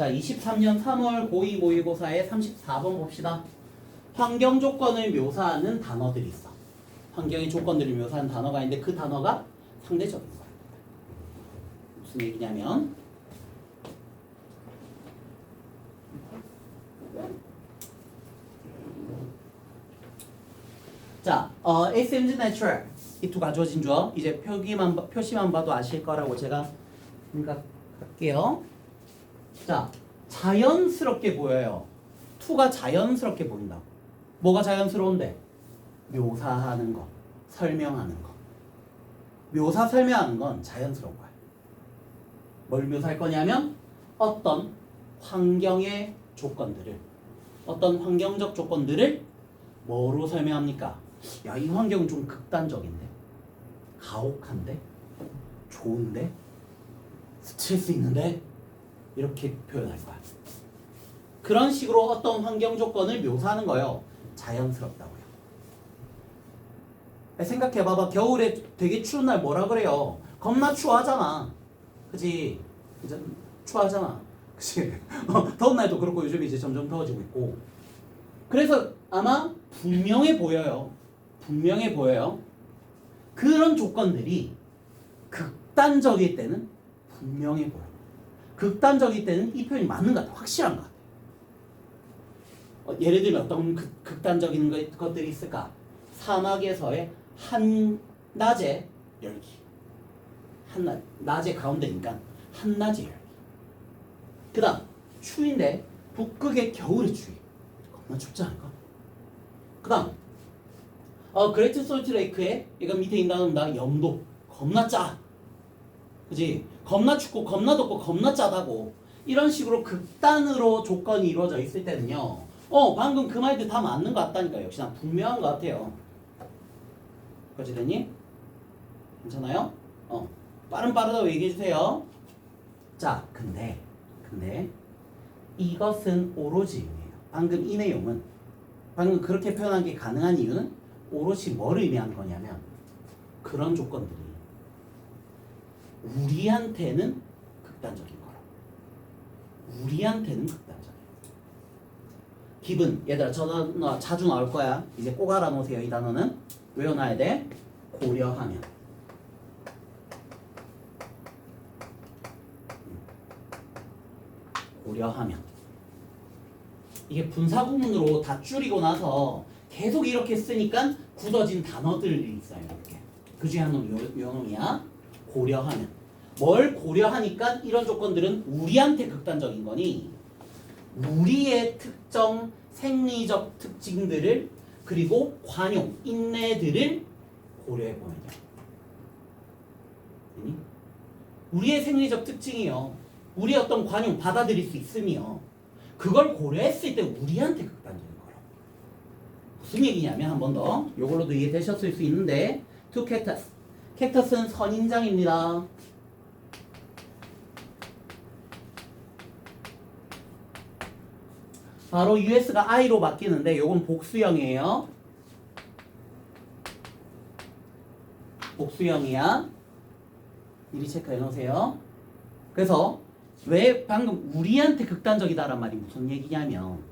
자, 23년 3월 고2 모의고사의 34번 봅시다. 환경 조건을 묘사하는 단어들이 있어. 환경의 조건들을 묘사하는 단어가 있는데 그 단어가 상대적인 거야. 무슨 얘기냐면 자, 어, SMG Natural 이 두 가져진 주어 이제 표기만 봐- 표시만 봐도 아실 거라고 제가 생각할게요. 자, 자연스럽게 보여요. 투가 자연스럽게 보인다. 뭐가 자연스러운데? 묘사하는 거, 설명하는 거. 묘사 설명하는 건 자연스러운 거야. 뭘 묘사할 거냐면 어떤 환경의 조건들을 어떤 환경적 조건들을 뭐로 설명합니까? 야, 이 환경은 좀 극단적인데. 가혹한데. 좋은데. 스트레스 있는데. 이렇게 표현할 거야. 그런 식으로 어떤 환경 조건을 묘사하는 거예요. 자연스럽다고요. 생각해 봐봐. 겨울에 되게 추운 날 뭐라 그래요? 겁나 추워하잖아. 그지? 이제 추워하잖아. 그치? 어, 더운 날도 그렇고 요즘 이제 점점 더워지고 있고. 그래서 아마 분명해 보여요. 분명해 보여요. 그런 조건들이 극단적일 때는 분명해 보여. 극단적일 때는 이 표현이 맞는 것 같아. 확실한 것 같아. 어, 예를 들면 어떤 극, 극단적인 것- 것들이 있을까? 사막에서의 한낮의 열기. 한낮, 낮의 가운데니까 한낮의 열기. 그 다음, 추위인데 북극의 겨울의 추위. 겁나 춥지 않을까? 그 다음, 어, 그레이트 솔트 레이크에 이거 밑에 있나온다 염도 겁나 짜. 그지? 겁나 춥고 겁나 덥고 겁나 짜다고 이런 식으로 극단으로 조건이 이루어져 있을 때는요. 어 방금 그 말들 다 맞는 것 같다니까 역시나 분명한 것 같아요. 그지 되니? 괜찮아요? 어 빠른 빠르다고 얘기해 주세요. 자 근데 근데 이것은 오로지 의미해요. 방금 이 내용은 방금 그렇게 표현한 게 가능한 이유는 오롯이 뭘 의미하는 거냐면 그런 조건들이 우리한테는 극단적인 거라. 우리한테는 극단적이야. 기분 얘들아 저 단어 자주 나올 거야. 이제 꼭 알아놓으세요. 이 단어는 외워놔야 돼. 고려하면. 고려하면. 이게 분사 구문으로 다 줄이고 나서 계속 이렇게 쓰니까 굳어진 단어들이 있어요. 이렇게. 그 중에 한 놈이 요, 요 놈이야. 고려하면. 뭘 고려하니까 이런 조건들은 우리한테 극단적인 거니 우리의 특정 생리적 특징들을 그리고 관용, 인내들을 고려해 보면 돼. 아니? 우리의 생리적 특징이요. 우리 어떤 관용 받아들일 수 있으며 그걸 고려했을 때 우리한테 극단적인 거라고. 무슨 얘기냐면 한 번 더. 이걸로도 이해되셨을 수 있는데 cactus. 캡터스는 선인장입니다. 바로 US가 I로 바뀌는데 요건 복수형이에요. 복수형이야. 미리 체크해 놓으세요. 그래서 왜 방금 우리한테 극단적이다란 말이 무슨 얘기냐면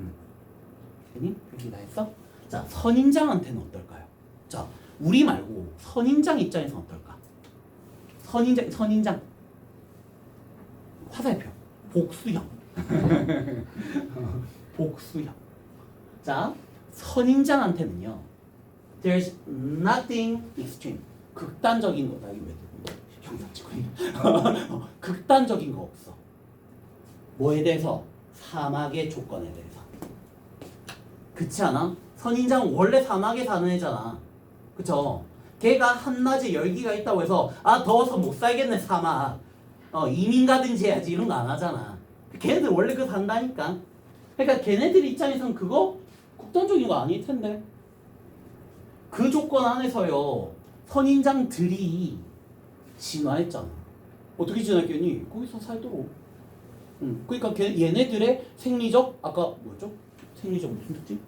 음. 괜히 여기 다 했어? 자 선인장한테는 어떨까요? 자 우리 말고 선인장 입장에서는 어떨까? 선인장 선인장. 화살표. 복수형. 복수형. 자 선인장한테는요 there's nothing extreme. 극단적인 거다 극단적인 거 없어. 뭐에 대해서? 사막의 조건에 대해서. 그렇지 않아? 선인장은 원래 사막에 사는 애잖아 그쵸? 걔가 한낮에 열기가 있다고 해서 아 더워서 못 살겠네 사막 어 이민 가든지 해야지 이런 거 안 하잖아 걔네들 원래 그 산다니까 그러니까 걔네들 입장에서는 그거 극단적인 거 아닐 텐데 그 조건 안에서요 선인장들이 진화했잖아 어떻게 진화했겠니? 거기서 살도록 응. 그러니까 걔, 얘네들의 생리적 아까 뭐였죠? 생리적 무슨 특징?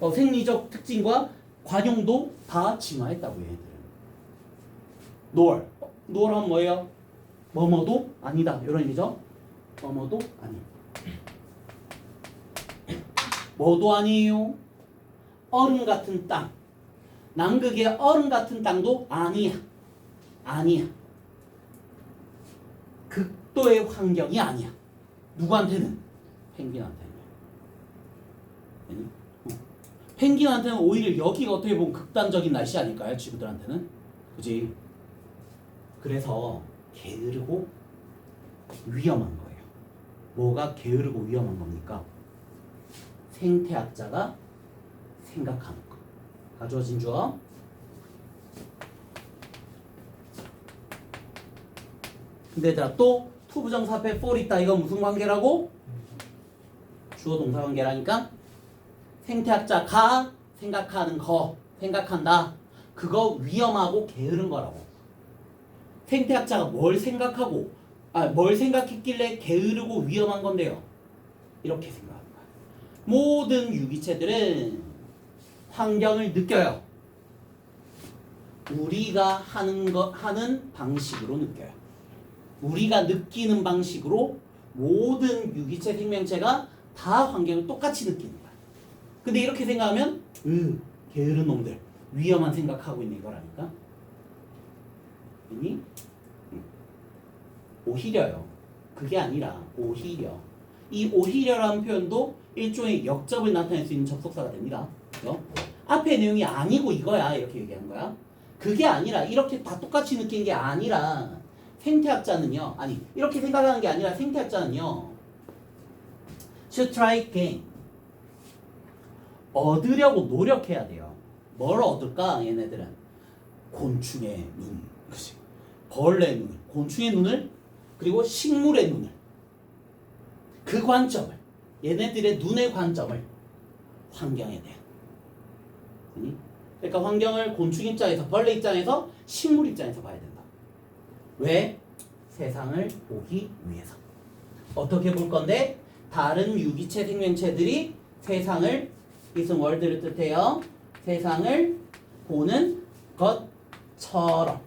어, 생리적 특징과 관용도 다 진화했다고 얘네들은. 노을. 어, 노란 뭐예요? 뭐뭐도 아니다. 이런 의미죠. 뭐뭐도 아니. 뭐도 아니에요. 얼음 같은 땅. 남극의 얼음 같은 땅도 아니야. 아니야. 극도의 환경이 아니야. 누구한테는? 펭귄한테는. 어. 펭귄한테는 오히려 여기가 어떻게 보면 극단적인 날씨 아닐까요? 지구들한테는. 그지? 그래서 게으르고 위험한 거예요. 뭐가 게으르고 위험한 겁니까? 생태학자가 생각하는 거. 가져진 주어. 근데 얘들아 또 투부정사 앞에 for 있다. 이건 무슨 관계라고? 주어 동사 관계라니까 생태학자 가 생각하는 거 생각한다. 그거 위험하고 게으른 거라고. 생태학자가 뭘 생각하고 아 뭘 생각했길래 게으르고 위험한 건데요. 이렇게 거야. 모든 유기체들은 환경을 느껴요. 우리가 하는 거 하는 방식으로 느껴요. 우리가 느끼는 방식으로 모든 유기체 생명체가 다 환경을 똑같이 느끼는 거야. 근데 이렇게 생각하면 으 게으른 놈들 위험한 생각하고 있는 거라니까. 아니 오히려요. 그게 아니라 오히려 이 오히려라는 표현도 일종의 역접을 나타낼 수 있는 접속사가 됩니다. 그죠? 앞에 내용이 아니고 이거야 이렇게 얘기한 거야. 그게 아니라 이렇게 다 똑같이 느낀 게 아니라 생태학자는요. 아니 이렇게 생각하는 게 아니라 생태학자는요. should try again. 얻으려고 노력해야 돼요. 뭘 얻을까 얘네들은 곤충의 눈, 그치? 벌레의 눈, 곤충의 눈을 그리고 식물의 눈을 그 관점을 얘네들의 눈의 관점을 환경에 대한? 그러니까 환경을 곤충 입장에서 벌레 입장에서 식물 입장에서 봐야 된다. 왜? 세상을 보기 위해서. 어떻게 볼 건데? 다른 유기체 생명체들이 세상을 이승 월드를 뜻해요. 세상을 보는 것처럼.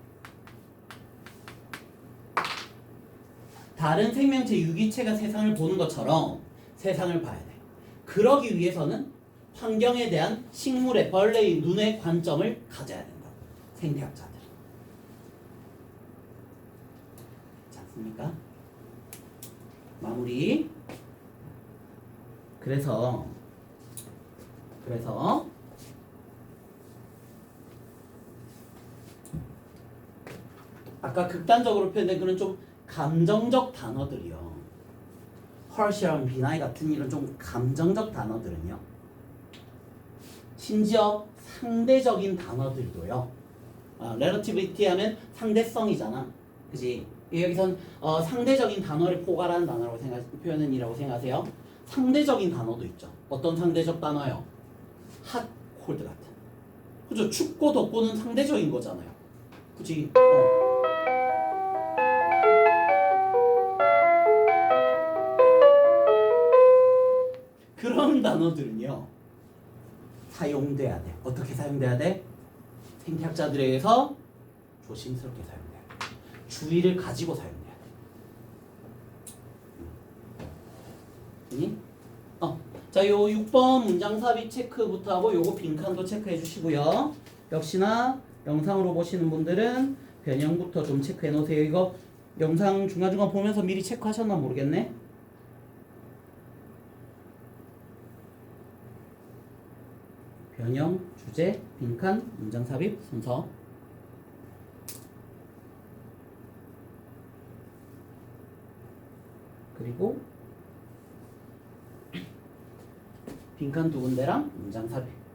다른 생명체 유기체가 세상을 보는 것처럼 세상을 봐야 돼. 그러기 위해서는 환경에 대한 식물의 벌레의 눈의 관점을 가져야 된다. 생태학자들은. 그렇지 않습니까? 마무리. 그래서 그래서 아까 극단적으로 표현된 그런 좀 감정적 단어들이요. 헐시랑 비나이 같은 이런 좀 감정적 단어들은요. 심지어 상대적인 단어들도요. 아, relativity 하면 상대성이잖아. 그지? 여기선 어, 상대적인 단어를 포괄하는 단어라고 생각, 표현은이라고 생각하세요. 상대적인 단어도 있죠. 어떤 상대적 단어요? 핫, 콜드 같은. 그죠? 춥고 덥고는 상대적인 거잖아요. 그지? 어. 그런 단어들은요. 사용돼야 돼. 어떻게 사용돼야 돼? 생태학자들에게서 조심스럽게 사용돼야 돼. 주의를 가지고 사용돼야 돼. 니? 어. 자, 요 6번 문장 삽입 체크부터 하고 요거 빈칸도 체크해 주시고요. 역시나 영상으로 보시는 분들은 변형부터 좀 체크해 놓으세요. 이거 영상 중간중간 보면서 미리 체크하셨나 모르겠네. 변형, 주제, 빈칸, 문장 삽입 순서. 그리고 빈칸 두 군데랑 문장 삽입.